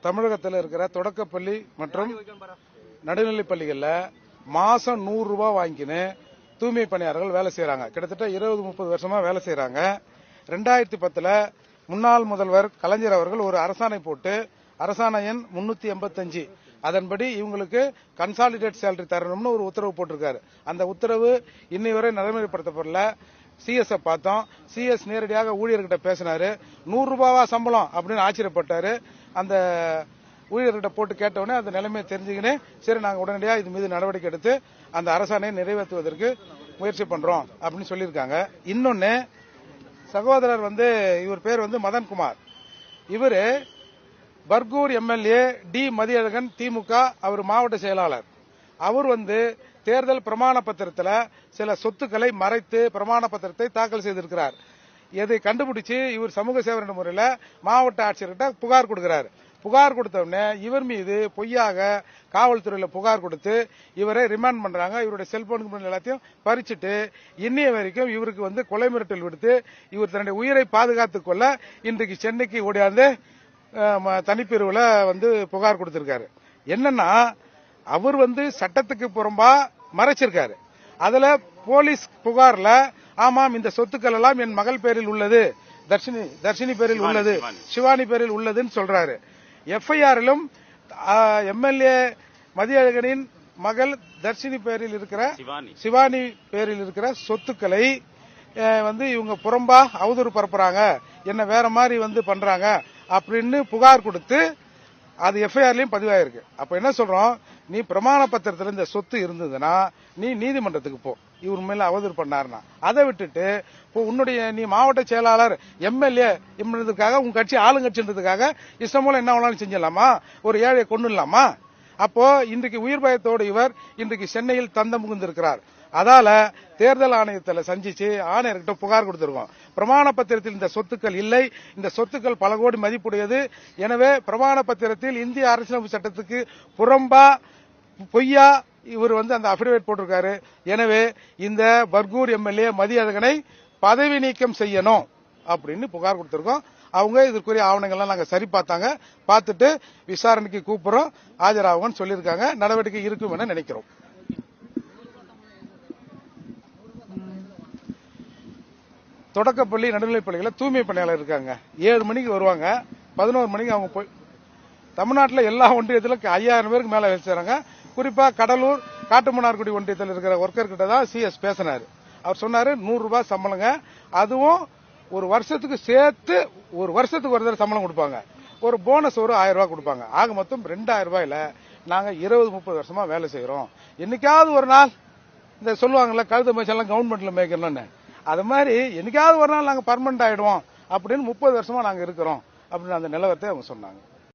தமிழகத்தில் இருக்கிற தொடக்கப்பள்ளி மற்றும் நடுநிலைப் பள்ளிகளில் மாசம் நூறு ரூபாய் வாங்கிக்கின்னு தூய்மை பணியாளர்கள் வேலை செய்யறாங்க கிட்டத்தட்ட இருபது முப்பது வருஷமா வேலை செய்யறாங்க ரெண்டாயிரத்தி பத்துல முன்னாள் முதல்வர் கலைஞர் அவர்கள் ஒரு அரசாணை போட்டு அரசாணை எண் முன்னூத்தி எண்பத்தஞ்சு. அதன்படி இவங்களுக்கு கன்சாலிடேட் சேலரி தரணும்னு ஒரு உத்தரவு போட்டிருக்காரு. அந்த உத்தரவு இன்னை வரை நடைமுறைப்படுத்தப்படல. சிஎஸ் பார்த்தோம். சிஎஸ் நேரடியாக ஊழியர்கிட்ட பேசினாரு. நூறு ரூபாவா சம்பளம் அப்படின்னு ஆச்சரியப்பட்டாரு. அந்த ஊழியர்கிட்ட போட்டு கேட்டவுடனே அந்த நிலைமையை தெரிஞ்சுக்கின்னு சரி நாங்கள் உடனடியாக இது மீது நடவடிக்கை எடுத்து அந்த அரசாணையை நிறைவேற்றுவதற்கு முயற்சி பண்றோம் அப்படின்னு சொல்லியிருக்காங்க. இன்னொன்னு சகோதரர் வந்து இவர் பேர் வந்து மதன்குமார். இவர் பர்கூர் எம்எல்ஏ டி மதியழகன் திமுக அவர் மாவட்ட செயலாளர். அவர் வந்து தேர்தல் பிரமாண பத்திரத்தில் சில சொத்துக்களை மறைத்து பிரமாண பத்திரத்தை தாக்கல் செய்திருக்கிறார். இதை கண்டுபிடிச்சு இவர் சமூக சேவை முறையில் மாவட்ட ஆட்சியர்கிட்ட புகார் கொடுக்கிறாரு. புகார் கொடுத்தவுடனே இவர் மீது பொய்யாக காவல்துறையில் புகார் கொடுத்து இவரை ரிமாண்ட் பண்றாங்க. இவருடைய செல்போன் எல்லாத்தையும் பறிச்சுட்டு இன்னைய வரைக்கும் இவருக்கு வந்து கொலை மிரட்டல் விடுத்து இவர் தன்னுடைய உயிரை பாதுகாத்துக் கொள்ள இன்றைக்கு சென்னைக்கு ஓடியாந்து அஹ், தனிப்பிரிவுல வந்து புகார் கொடுத்திருக்காரு. என்னன்னா அவர் வந்து சட்டத்துக்கு புறம்பா மறைச்சிருக்காரு. அதுல போலீஸ் புகார்ல ஆமாம் இந்த சொத்துக்கள் எல்லாம் என் மகள் பேரில் உள்ளது. தர்ஷினி தர்ஷினி பேரில் உள்ளது. சிவானி. பேரில் உள்ளதுன்னு சொல்றாரு. எஃப்ஐஆரிலும் எம்எல்ஏ மதியழகனின் மகள் தர்ஷினி பேரில் இருக்கிற சிவானி. பேரில் இருக்கிற சொத்துக்களை வந்து இவங்க புறம்பா அவதூறு பரப்புறாங்க. என்ன வேற மாதிரி வந்து பண்றாங்க அப்படின்னு புகார் கொடுத்து அது எஃப்ஐஆர்லயும் பதிவாயிருக்கு. அப்ப என்ன சொல்றோம்? நீ பிரமாண பத்திரத்தில் இந்த சொத்து இருந்ததுன்னா நீ நீதிமன்றத்துக்கு போ. இவர் மேல அவதூறு பண்ணாருன்னா. அதை விட்டுட்டு இப்போ உன்னுடைய நீ மாவட்ட செயலாளர் எம்எல்ஏ என்பதற்காக உங்க கட்சி ஆளுங்கட்சின்றதுக்காக இஷ்டம் போல என்ன வேணாலும் செஞ்சிடலாமா? ஒரு ஏழையை கொண்டுலாமா அப்போ இன்றைக்கு உயிர் பயத்தோடு இவர் இன்றைக்கு சென்னையில் தந்தம் முகுந்திருக்கிறார் அதால தேர்தல் ஆணையத்தில் சந்திச்சு ஆணையர்கிட்ட புகார் கொடுத்திருக்கோம். பிரமாண பத்திரத்தில் இந்த சொத்துக்கள் இல்லை. இந்த சொத்துக்கள் பல கோடி மதிப்புடையது. எனவே பிரமாண பத்திரத்தில் இந்திய அரசியலமைப்பு சட்டத்துக்கு புறம்பா பொய்யா இவர் வந்து அந்த அபிடவிட் போட்டிருக்காரு. எனவே இந்த பர்கூர் எம்எல்ஏ மதியழகனை பதவி நீக்கம் செய்யணும் அப்படின்னு புகார் கொடுத்திருக்கோம். அவங்க இதற்குரிய ஆவணங்கள்லாம் நாங்க சரி பார்த்தாங்க பார்த்துட்டு விசாரணைக்கு கூப்பிடுறோம். ஆஜராகும்னு சொல்லியிருக்காங்க. நடவடிக்கை இருக்கும் என நினைக்கிறோம். தொடக்கப்பள்ளி நடுநிலைப் பள்ளிகளில் தூய்மை பணியாளர் இருக்காங்க. ஏழு மணிக்கு வருவாங்க. பதினோரு மணிக்கு அவங்க போய் தமிழ்நாட்டில் எல்லா ஒன்றியத்திலும் ஐயாயிரம் பேருக்கு மேலே வேலை குறிப்பாக கடலூர் காட்டுமன்னார்குடி ஒன்றியத்தில் இருக்கிற ஒர்க்கர் கிட்ட தான் சிஎஸ் பேசினார். அவர் சொன்னார் நூறுரூபா சம்பளங்க. அதுவும் ஒரு வருஷத்துக்கு சேர்த்து ஒரு வருஷத்துக்கு ஒரு தடவை சம்பளம் கொடுப்பாங்க. ஒரு போனஸ் ஒரு ஆயிரம் ரூபாய் கொடுப்பாங்க. ஆக மொத்தம் ரெண்டாயிரம் ரூபாயில நாங்க இருபது முப்பது வருஷமா வேலை செய்யறோம் என்னைக்காவது ஒரு நாள் இந்த சொல்லுவாங்கல்ல கழுத மேய்ச்சலாம் கவர்மெண்ட்ல மேய்க்கணும்னு. அது மாதிரி என்னைக்காவது ஒரு நாள் நாங்க பர்மனன்ட் ஆயிடுவோம் அப்படின்னு முப்பது வருஷமா நாங்க இருக்கிறோம் அப்படின்னு அந்த நிலவரத்தை அவங்க சொன்னாங்க.